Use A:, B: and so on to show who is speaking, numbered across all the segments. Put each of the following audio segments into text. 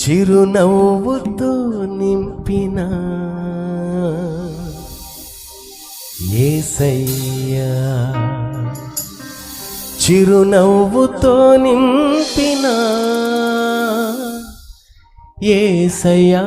A: చిరునవ్వుతో నింపిన ఏసయ్యా. చిరునవ్వుతో నింపిన ఏసయ్యా.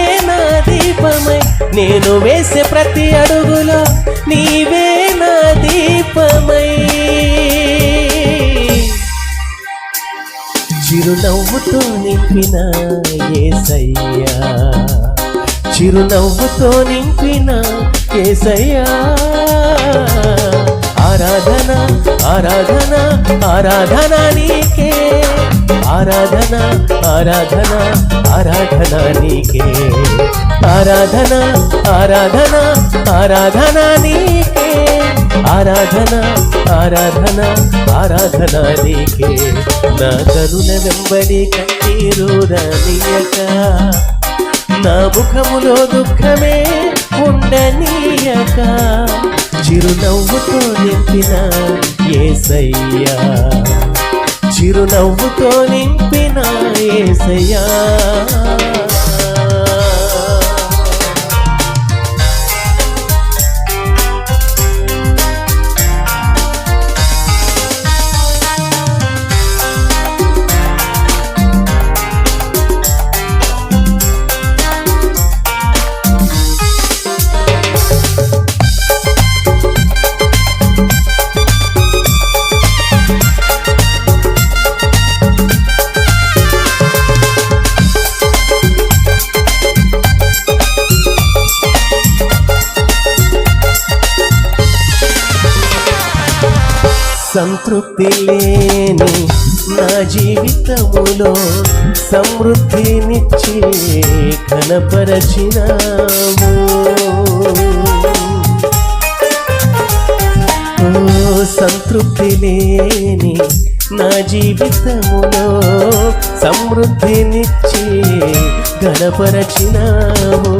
A: నేను వేసే ప్రతి అడుగులో నీవే నా దీపమై. చిరునవ్వుతో నింపిన ఏసయ్యా. చిరునవ్వుతో నింపిన ఏసయ్యా. ఆరాధన ఆరాధన ఆరాధన నీకే. ఆరాధన ఆరాధన ఆరాధన నీకే. ఆరాధన ఆరాధన ఆరాధన నీకే. ఆరాధన ఆరాధన ఆరాధన నీకే. నా కరుణ వెంబడి కన్నీరు రానియక నా ముఖములో దుఃఖమే ఉండనీయక. చిరునవ్వుతో నింపిన ఏసయ్యా. చిరునవ్వుతో నింపిన ఏసయ్యా. సంతృప్తి లేని నా జీవితములో సమృద్ధినిచ్చి కనపరచినాము. సంతృప్తి లేని నా జీవితములో సమృద్ధినిచ్చి గణపరచినావు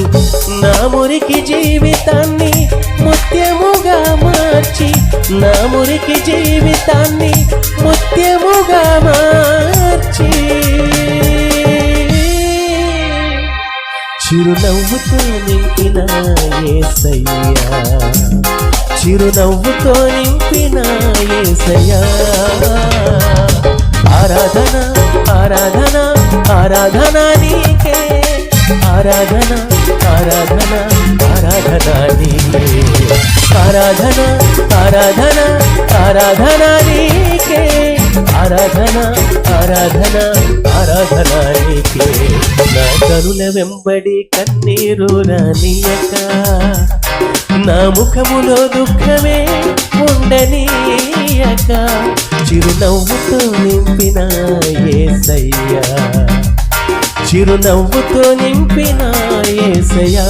A: నా మురికి జీవితాన్ని ముత్యముగా మార్చి నా మురికి జీవితాన్ని ముత్యముగా మార్చి చిరునవ్వుతో నింపిన ఏసయ్యా. చిరునవ్వుతో నింపిన ఏసయ్యా. ఆరాధన ఆరాధన ఆరాధన నీకే. ఆరాధన ఆరాధన ఆరాధన నీకే. ఆరాధన ఆరాధన ఆరాధన నీకే. ఆరాధన ఆరాధన ఆరాధన నీకే. నా కరుల వెంబడి కన్నీరు రానియక. నా ముఖములో దుఃఖమే ఉండనీయక. చిరునవ్వుతో నింపిన ఏసయ్యా. చిరునవ్వుతో నింపిన ఏసయ్యా.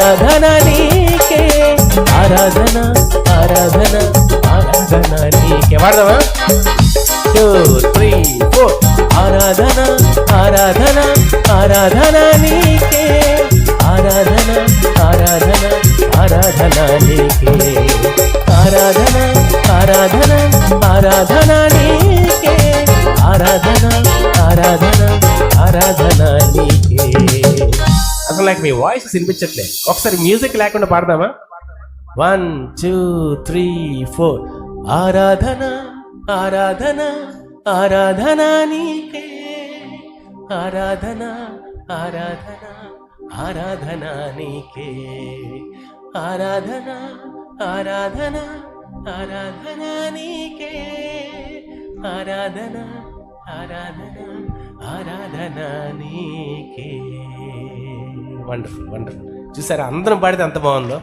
A: ఆరాధన నీకే ఆరాధన ఆరాధన ఆరాధన నీకే వాడదామా టూ త్రీ ఫోర్ ఆరాధన ఆరాధన ఆరాధన నీకే ఆరాధన ఆరాధన ఆరాధన నీకే ఆరాధన ఆరాధన ఆరాధన మీ వాయిస్ వినిపించట్లే ఒకసారి మ్యూజిక్ లేకుండా పాడదామా? వన్ టూ త్రీ ఫోర్ ఆరాధన ఆరాధన ఆరాధన నీకే. ఆరాధన ఆరాధన ఆరాధన నీకే. ఆరాధన ఆరాధన ఆరాధన నీకే. ఆరాధన ఆరాధన ఆరాధన నీకే. వండర్ఫుల్ వండర్ఫుల్ చూసారా? అందరం పాడితే ఎంత బాగుందో?